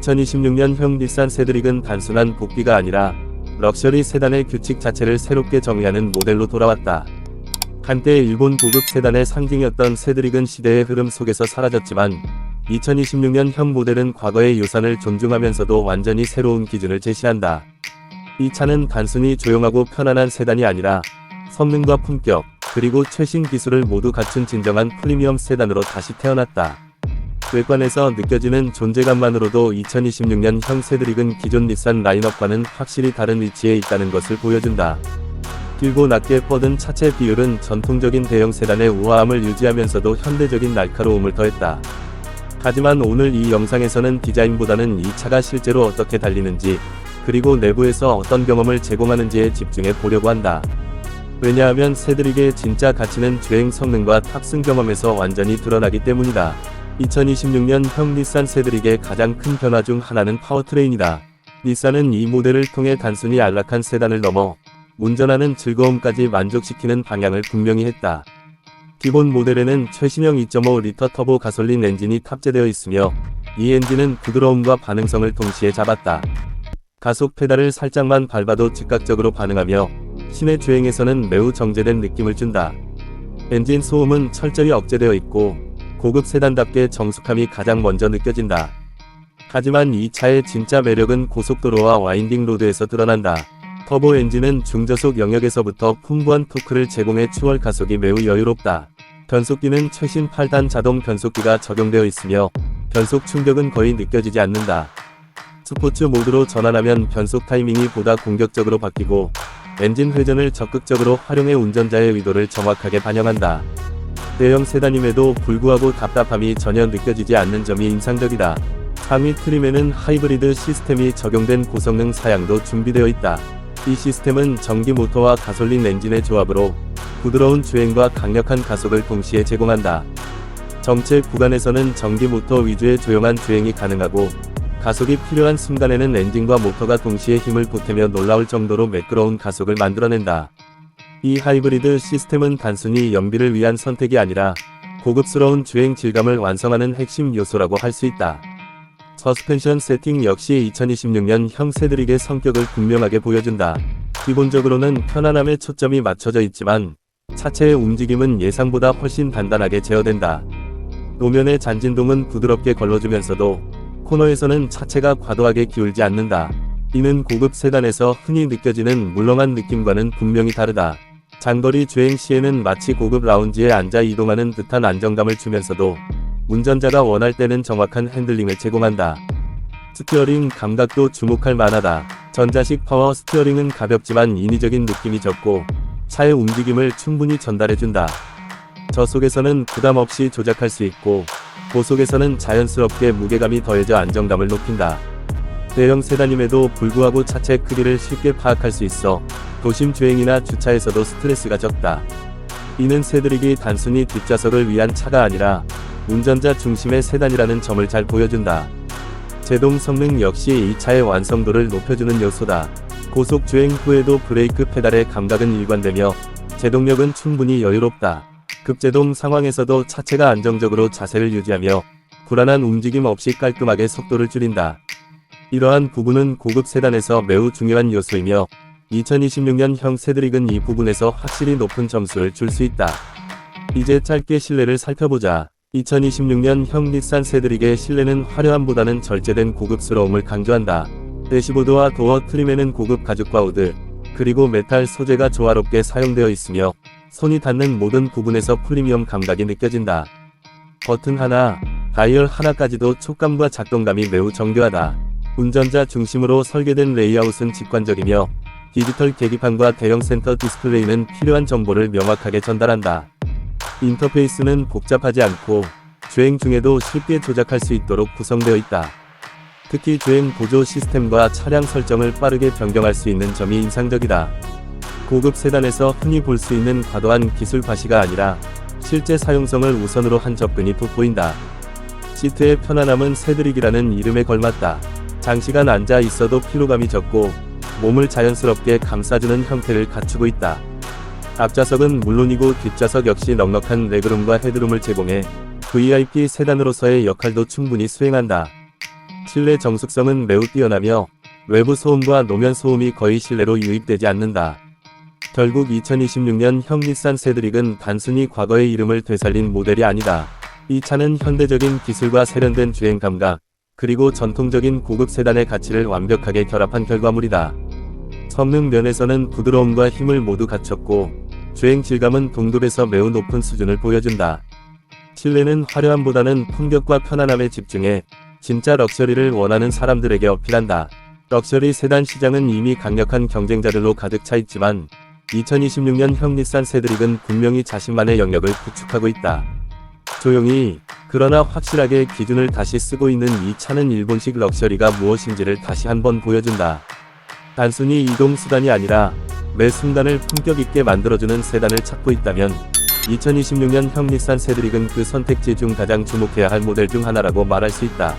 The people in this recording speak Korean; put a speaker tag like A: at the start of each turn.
A: 2026년형 닛산 세드릭은 단순한 복귀가 아니라 럭셔리 세단의 규칙 자체를 새롭게 정의하는 모델로 돌아왔다. 한때 일본 고급 세단의 상징이었던 세드릭은 시대의 흐름 속에서 사라졌지만 2026년형 모델은 과거의 유산을 존중하면서도 완전히 새로운 기준을 제시한다. 이 차는 단순히 조용하고 편안한 세단이 아니라 성능과 품격, 그리고 최신 기술을 모두 갖춘 진정한 프리미엄 세단으로 다시 태어났다. 외관에서 느껴지는 존재감만으로도 2026년 형 세드릭은 기존 닛산 라인업과는 확실히 다른 위치에 있다는 것을 보여준다. 길고 낮게 뻗은 차체 비율은 전통적인 대형 세단의 우아함을 유지하면서도 현대적인 날카로움을 더했다. 하지만 오늘 이 영상에서는 디자인보다는 이 차가 실제로 어떻게 달리는지, 그리고 내부에서 어떤 경험을 제공하는지에 집중해 보려고 한다. 왜냐하면 세드릭의 진짜 가치는 주행 성능과 탑승 경험에서 완전히 드러나기 때문이다. 2026년 형 닛산 세드릭의 가장 큰 변화 중 하나는 파워트레인이다. 닛산은 이 모델을 통해 단순히 안락한 세단을 넘어 운전하는 즐거움까지 만족시키는 방향을 분명히 했다. 기본 모델에는 최신형 2.5리터 터보 가솔린 엔진이 탑재되어 있으며 이 엔진은 부드러움과 반응성을 동시에 잡았다. 가속 페달을 살짝만 밟아도 즉각적으로 반응하며 시내 주행에서는 매우 정제된 느낌을 준다. 엔진 소음은 철저히 억제되어 있고 고급 세단답게 정숙함이 가장 먼저 느껴진다. 하지만 이 차의 진짜 매력은 고속도로와 와인딩 로드에서 드러난다. 터보 엔진은 중저속 영역에서부터 풍부한 토크를 제공해 추월 가속이 매우 여유롭다. 변속기는 최신 8단 자동 변속기가 적용되어 있으며 변속 충격은 거의 느껴지지 않는다. 스포츠 모드로 전환하면 변속 타이밍이 보다 공격적으로 바뀌고 엔진 회전을 적극적으로 활용해 운전자의 의도를 정확하게 반영한다. 대형 세단임에도 불구하고 답답함이 전혀 느껴지지 않는 점이 인상적이다. 상위 트림에는 하이브리드 시스템이 적용된 고성능 사양도 준비되어 있다. 이 시스템은 전기 모터와 가솔린 엔진의 조합으로 부드러운 주행과 강력한 가속을 동시에 제공한다. 정체 구간에서는 전기 모터 위주의 조용한 주행이 가능하고 가속이 필요한 순간에는 엔진과 모터가 동시에 힘을 보태며 놀라울 정도로 매끄러운 가속을 만들어낸다. 이 하이브리드 시스템은 단순히 연비를 위한 선택이 아니라 고급스러운 주행 질감을 완성하는 핵심 요소라고 할 수 있다. 서스펜션 세팅 역시 2026년 형 세드릭의 성격을 분명하게 보여준다. 기본적으로는 편안함에 초점이 맞춰져 있지만 차체의 움직임은 예상보다 훨씬 단단하게 제어된다. 노면의 잔진동은 부드럽게 걸러주면서도 코너에서는 차체가 과도하게 기울지 않는다. 이는 고급 세단에서 흔히 느껴지는 물렁한 느낌과는 분명히 다르다. 장거리 주행 시에는 마치 고급 라운지에 앉아 이동하는 듯한 안정감을 주면서도 운전자가 원할 때는 정확한 핸들링을 제공한다. 스티어링 감각도 주목할 만하다. 전자식 파워 스티어링은 가볍지만 인위적인 느낌이 적고 차의 움직임을 충분히 전달해준다. 저속에서는 부담 없이 조작할 수 있고 고속에서는 자연스럽게 무게감이 더해져 안정감을 높인다. 대형 세단임에도 불구하고 차체 크기를 쉽게 파악할 수 있어 도심 주행이나 주차에서도 스트레스가 적다. 이는 세드릭이 단순히 뒷좌석을 위한 차가 아니라 운전자 중심의 세단이라는 점을 잘 보여준다. 제동 성능 역시 이 차의 완성도를 높여주는 요소다. 고속 주행 후에도 브레이크 페달의 감각은 일관되며 제동력은 충분히 여유롭다. 급제동 상황에서도 차체가 안정적으로 자세를 유지하며 불안한 움직임 없이 깔끔하게 속도를 줄인다. 이러한 부분은 고급 세단에서 매우 중요한 요소이며 2026년형 세드릭은 이 부분에서 확실히 높은 점수를 줄 수 있다. 이제 짧게 실내를 살펴보자. 2026년 형 닛산 세드릭의 실내는 화려함보다는 절제된 고급스러움을 강조한다. 대시보드와 도어 트림에는 고급 가죽과 우드, 그리고 메탈 소재가 조화롭게 사용되어 있으며 손이 닿는 모든 부분에서 프리미엄 감각이 느껴진다. 버튼 하나, 다이얼 하나까지도 촉감과 작동감이 매우 정교하다. 운전자 중심으로 설계된 레이아웃은 직관적이며 디지털 계기판과 대형 센터 디스플레이는 필요한 정보를 명확하게 전달한다. 인터페이스는 복잡하지 않고 주행 중에도 쉽게 조작할 수 있도록 구성되어 있다. 특히 주행 보조 시스템과 차량 설정을 빠르게 변경할 수 있는 점이 인상적이다. 고급 세단에서 흔히 볼 수 있는 과도한 기술 과시가 아니라 실제 사용성을 우선으로 한 접근이 돋보인다. 시트의 편안함은 세드릭이라는 이름에 걸맞다. 장시간 앉아 있어도 피로감이 적고 몸을 자연스럽게 감싸주는 형태를 갖추고 있다. 앞좌석은 물론이고 뒷좌석 역시 넉넉한 레그룸과 헤드룸을 제공해 VIP 세단으로서의 역할도 충분히 수행한다. 실내 정숙성은 매우 뛰어나며 외부 소음과 노면 소음이 거의 실내로 유입되지 않는다. 결국 2026년 형 닛산 세드릭은 단순히 과거의 이름을 되살린 모델이 아니다. 이 차는 현대적인 기술과 세련된 주행 감각, 그리고 전통적인 고급 세단의 가치를 완벽하게 결합한 결과물이다. 성능 면에서는 부드러움과 힘을 모두 갖췄고, 주행 질감은 동급에서 매우 높은 수준을 보여준다. 실내는 화려함보다는 품격과 편안함에 집중해 진짜 럭셔리를 원하는 사람들에게 어필한다. 럭셔리 세단 시장은 이미 강력한 경쟁자들로 가득 차 있지만 2026년 형 닛산 세드릭은 분명히 자신만의 영역을 구축하고 있다. 조용히 그러나 확실하게 기준을 다시 쓰고 있는 이 차는 일본식 럭셔리가 무엇인지를 다시 한번 보여준다. 단순히 이동 수단이 아니라 매 순간을 품격 있게 만들어주는 세단을 찾고 있다면 2026년 형 닛산 세드릭은 그 선택지 중 가장 주목해야 할 모델 중 하나라고 말할 수 있다.